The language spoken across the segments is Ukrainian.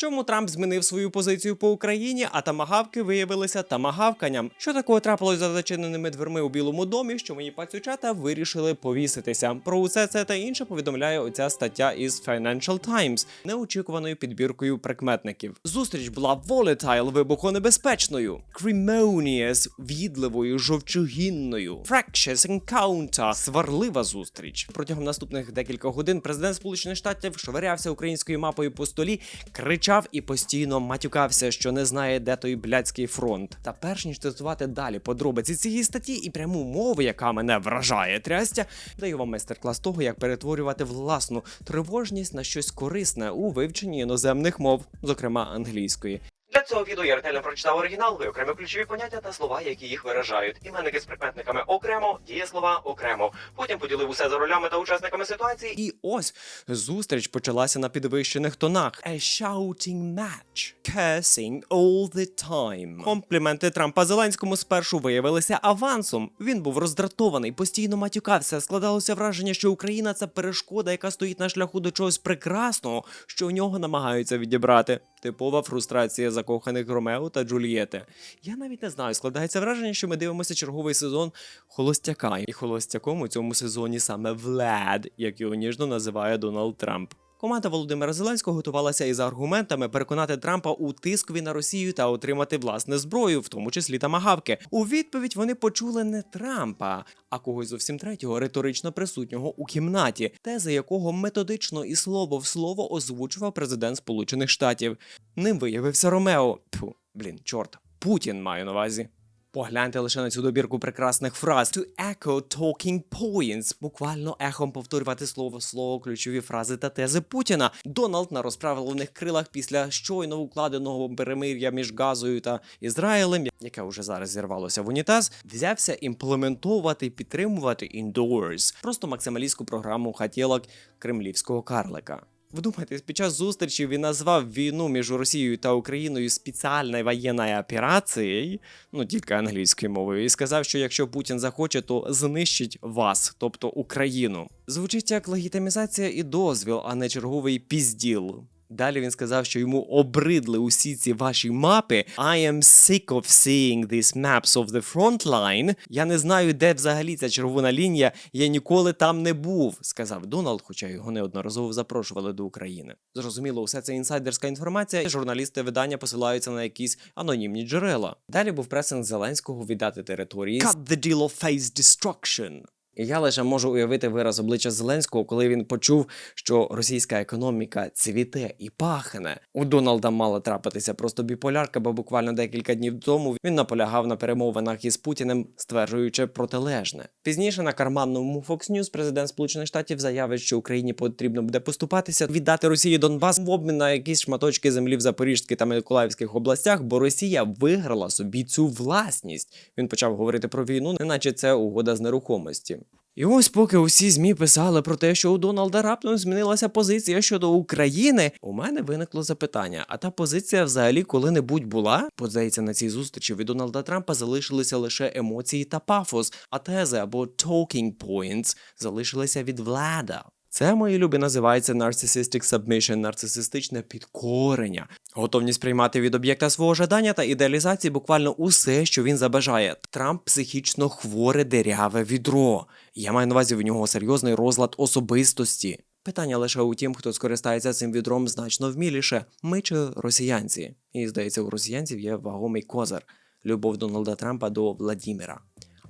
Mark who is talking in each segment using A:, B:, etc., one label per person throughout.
A: Чому Трамп змінив свою позицію по Україні, а тамагавки виявилися тамагавканням? Що такого трапилось за зачиненими дверми у Білому домі, що мої пацючата вирішили повіситися? Про усе це та інше повідомляє оця стаття із Financial Times неочікуваною підбіркою прикметників. Зустріч була volatile, вибухонебезпечною, acrimonious – відливою, жовчогінною, fractious encounter – сварлива зустріч. Протягом наступних декількох годин президент Сполучених Штатів швирявся українською мапою по столі, кричав і постійно матюкався, що не знає, де той блядський фронт. Та перш ніж цитувати далі подробиці цієї статті і пряму мову, яка мене вражає трястя, даю вам майстер-клас того, як перетворювати власну тривожність на щось корисне у вивченні іноземних мов, зокрема англійської. Для цього відео я ретельно прочитав оригінал, окремі ключові поняття та слова, які їх виражають. Іменники з прикметниками окремо, дієслова окремо. Потім поділив усе за ролями та учасниками ситуації. І ось зустріч почалася на підвищених тонах. A shouting match. Cursing all the time. Компліменти Трампа Зеленському спершу виявилися авансом. Він був роздратований, постійно матюкався. Складалося враження, що Україна це перешкода, яка стоїть на шляху до чогось прекрасного, що у нього намагаються відібрати. Типова фрустрація закоханих Ромео та Джульєти. Я навіть не знаю, складається враження, що ми дивимося черговий сезон холостяка. І холостяком у цьому сезоні саме Влад, як його ніжно називає Дональд Трамп. Команда Володимира Зеленського готувалася із аргументами переконати Трампа у тискові на Росію та отримати власне зброю, в тому числі тамагавки. У відповідь вони почули не Трампа, а когось зовсім третього, риторично присутнього у кімнаті, тези якого методично і слово в слово озвучував президент Сполучених Штатів. Ним виявився Ромео. Тьфу, блін, чорт, Путін маю на увазі. Погляньте лише на цю добірку прекрасних фраз. To echo talking points. Буквально ехом повторювати слово слово ключові фрази та тези Путіна. Дональд на розправлених крилах після щойно укладеного перемир'я між Газою та Ізраїлем, яке вже зараз зірвалося в унітаз, взявся імплементовувати і підтримувати indoors. Просто максималістську програму хотілок кремлівського карлика. Вдумайтесь, під час зустрічі він назвав війну між Росією та Україною спеціальною воєнною операцією, ну тільки англійською мовою, і сказав, що якщо Путін захоче, то знищить вас, тобто Україну. Звучить як легітимізація і дозвіл, а не черговий пізділ. Далі він сказав, що йому обридли усі ці ваші мапи. I am sick of seeing these maps of the front line. Я не знаю, де взагалі ця червона лінія. Я ніколи там не був, сказав Дональд, хоча його неодноразово запрошували до України. Зрозуміло, усе це інсайдерська інформація. і Журналісти видання посилаються на якісь анонімні джерела. Далі був пресинг Зеленського віддати території. Cut the deal or face destruction. Я лише можу уявити вираз обличчя Зеленського, коли він почув, що російська економіка цвіте і пахне. У Дональда мала трапитися просто біполярка, бо буквально декілька днів тому він наполягав на перемовинах із Путіним, стверджуючи протилежне. Пізніше на карманному Fox News президент Сполучених Штатів заявить, що Україні потрібно буде поступатися, віддати Росії Донбас в обмін на якісь шматочки землі в Запорізькій та Миколаївських областях, бо Росія виграла собі цю власність. Він почав говорити про війну, неначе це угода з нерухомості. І ось поки усі змі писали про те, що у Дональда раптом змінилася позиція щодо України, у мене виникло запитання: а та позиція взагалі коли-небудь була? Бо здається, на цій зустрічі від Дональда Трампа залишилися лише емоції та пафос, а тези або talking points залишилися від влада. Це, мої любі, називається narcissistic submission, нарцисистичне підкорення, готовність приймати від об'єкта свого жадання та ідеалізації буквально усе, що він забажає. Трамп психічно хворе деряве відро. Я маю на увазі в нього серйозний розлад особистості. Питання лише у тім, хто скористається цим відром значно вміліше, ми чи росіянці. І здається, у росіянців є вагомий козир любов Дональда Трампа до Владіміра.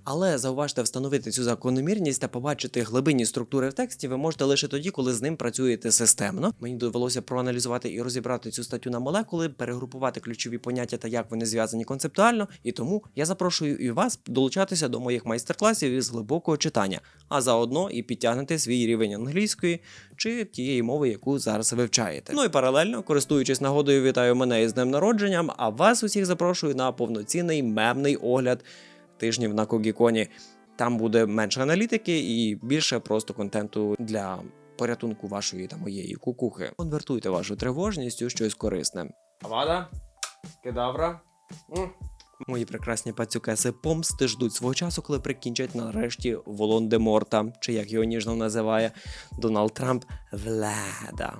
A: Але зауважте встановити цю закономірність та побачити глибинні структури в тексті ви можете лише тоді, коли з ним працюєте системно. Мені довелося проаналізувати і розібрати цю статтю на молекули, перегрупувати ключові поняття та як вони зв'язані концептуально. І тому я запрошую і вас долучатися до моїх майстер-класів із глибокого читання, а заодно і підтягнути свій рівень англійської чи тієї мови, яку зараз вивчаєте. Ну і паралельно, користуючись нагодою, вітаю мене із днем народженням, а вас усіх запрошую на повноцінний мемний огляд тижнів на Когіконі. Там буде менше аналітики і більше просто контенту для порятунку вашої та моєї кукухи. Конвертуйте вашу тривожність у щось корисне. Авада? Кедавра? Мої прекрасні пацюкеси помсти ждуть свого часу, коли прикінчать нарешті Волон-де-Морта, чи як його ніжно називає Дональд Трамп Влада.